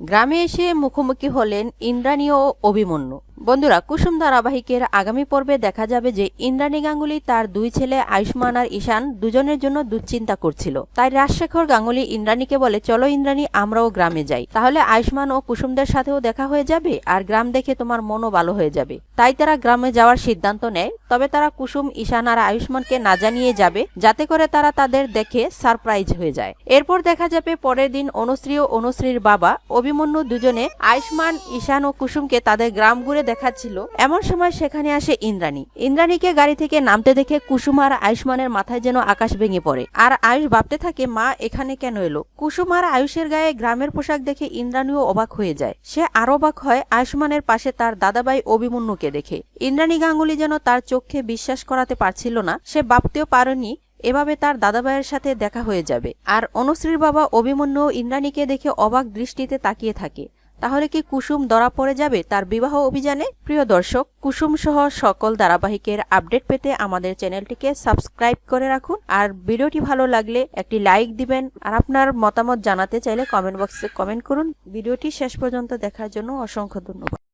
গ্রামে এসে মুখোমুখি হলেন ইন্দ্রাণী ও অভিমন্যু। বন্ধুরা, কুসুম ধারাবাহিকের আগামী পর্বে দেখা যাবে যে ইন্দ্রাণী গাঙ্গুলি তার দুই ছেলে আয়ুষ্মান আর ঈশান দুজনের জন্য দুশ্চিন্তা করছিল। তাই রাজশেখর গাঙ্গুলি ইন্দ্রাণীকে বলে, চলো ইন্দ্রাণী, আমরাও গ্রামে যাই। তাহলে আয়ুষ্মান ও কুসুমদের সাথেও দেখা হয়ে যাবে আর গ্রাম দেখে তোমার মনও ভালো হয়ে যাবে। তাই তারা গ্রামে যাওয়ার সিদ্ধান্ত নেয়। তবে তারা কুসুম, ঈশান আর আয়ুষ্মানকে না জানিয়ে যাবে, যাতে করে তারা তাদের দেখে সারপ্রাইজ হয়ে যায়। এরপর দেখা যাবে পরের দিন অনুশ্রী ও অনুশ্রীর বাবা, অভিমন্যু দুজনে আয়ুষ্মান, ঈশান ও কুসুমকে তাদের গ্রাম ঘুরে দেখাচ্ছিল। এমন সময় সেখানে আসে ইন্দ্রাণী। ইন্দ্রাণীকে গাড়ি থেকে নামতে দেখে কুসুম আর আয়ুষ্মানের মাথায় যেন আকাশ ভেঙে পড়ে। আর আয়ুষ ভাবতে থাকে, মা, এখানে কেন এলো? কুসুম আর আয়ুষের গায়ে গ্রামের পোশাক দেখে ইন্দ্রাণীও অবাক হয়ে যায়। সে আরও অবাক হয় আয়ুষ্মানের পাশে তার দাদাভাই অভিমন্যুকে দেখে। ইন্দ্রাণী গাঙ্গুলি যেন তার চোখে বিশ্বাস করাতে পারছিল না, সে ভাবতেও পারেনি, এভাবে তার দাদাভাইয়ের সাথে দেখা হয়ে যাবে। আর অনুশ্রীর বাবা অভিমন্যু ইন্দ্রাণীকে দেখে অবাক দৃষ্টিতে তাকিয়ে থাকে। তাহলে কি কুসুম ধরা পড়ে যাবে তার বিবাহ অভিযানে? প্রিয় দর্শক, কুসুম সহ সকল ধারাবাহিকের আপডেট পেতে আমাদের চ্যানেলটিকে সাবস্ক্রাইব করে রাখুন। আর ভিডিওটি ভালো লাগলে একটি লাইক দিবেন। আর আপনার মতামত জানাতে চাইলে কমেন্ট বক্সে কমেন্ট করুন। ভিডিওটি শেষ পর্যন্ত দেখার জন্য অসংখ্য ধন্যবাদ।